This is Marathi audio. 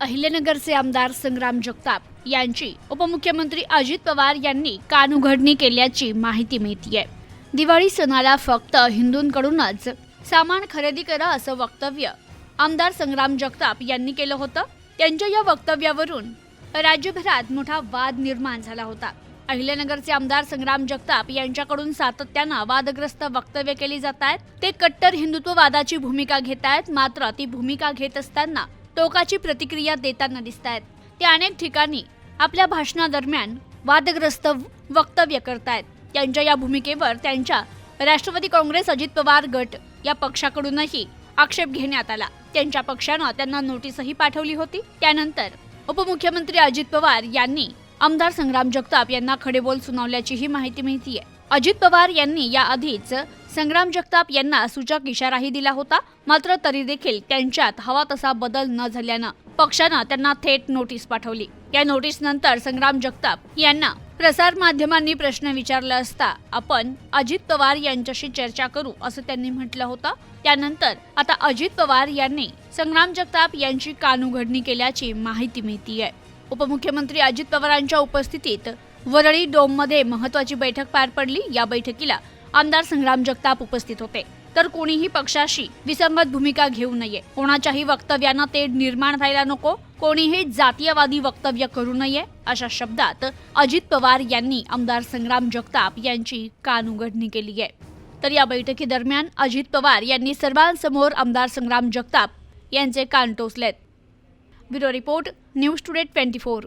अहिल्यानगरचे आमदार संग्राम जगताप यांची उपमुख्यमंत्री अजित पवार यांनी कानउघडणी केल्याची माहिती मिळतीये. दिवाळी सणाला फक्त हिंदूंकडूनच सामान खरेदी करा असं वक्तव्य आमदार संग्राम जगताप यांनी केलं होतं. त्यांच्या या वक्तव्यावरून राज्यभरात मोठा वाद निर्माण झाला होता. अहिल्यानगरचे आमदार संग्राम जगताप यांच्याकडून सातत्यानं वादग्रस्त वक्तव्य केली जात आहेत ते कट्टर हिंदुत्ववादाची भूमिका घेत आहेत मात्र ती भूमिका घेत असताना टोकाची प्रतिक्रिया देताना दिसत आहेत ते अनेक ठिकाणी आपल्या भाषणादरम्यान वादग्रस्त वक्तव्य करतायत. त्यांच्या या भूमिकेवर त्यांच्या राष्ट्रवादी काँग्रेस अजित पवार गट या पक्षाकडूनही आक्षेप घेण्यात आला. त्यांच्या पक्षानं त्यांना नोटीसही पाठवली होती. त्यानंतर उपमुख्यमंत्री अजित पवार यांनी आमदार संग्राम जगताप यांना खडेबोल सुनावल्याचीही माहिती मिळतीये. अजित पवार यांनी याआधीच संग्राम जगताप यांना सूचक इशाराही दिला होता मात्र तरी देखील त्यांच्यात हवा तसा बदल न झाल्यानं पक्षानं त्यांना थेट नोटीस पाठवली. या नोटीस नंतर संग्राम जगताप यांना प्रसार माध्यमांनी प्रश्न विचारला असता आपण अजित पवार यांच्याशी चर्चा करू असं त्यांनी म्हटलं होतं. त्यानंतर आता अजित पवार यांनी संग्राम जगताप यांची कानउघडणी केल्याची माहिती मिळतीये. उपमुख्यमंत्री अजित पवारांच्या उपस्थितीत वरळी डोममध्ये महत्वाची बैठक पार पडली. या बैठकीला आमदार संग्राम जगताप उपस्थित होते. तर कोणीही पक्षाशी विसंगत भूमिका घेऊ नये. कोणाच्याही वक्तव्यानं ते निर्माण व्हायला नको. कोणीही जातीयवादी वक्तव्य करू नये अशा शब्दात अजित पवार यांनी आमदार संग्राम जगताप यांची कानउघडणी केली आहे. तर या बैठकीदरम्यान अजित पवार यांनी सर्वांसमोर आमदार संग्राम जगताप यांचे कान टोचलेत. Bureau Report, News Today 24.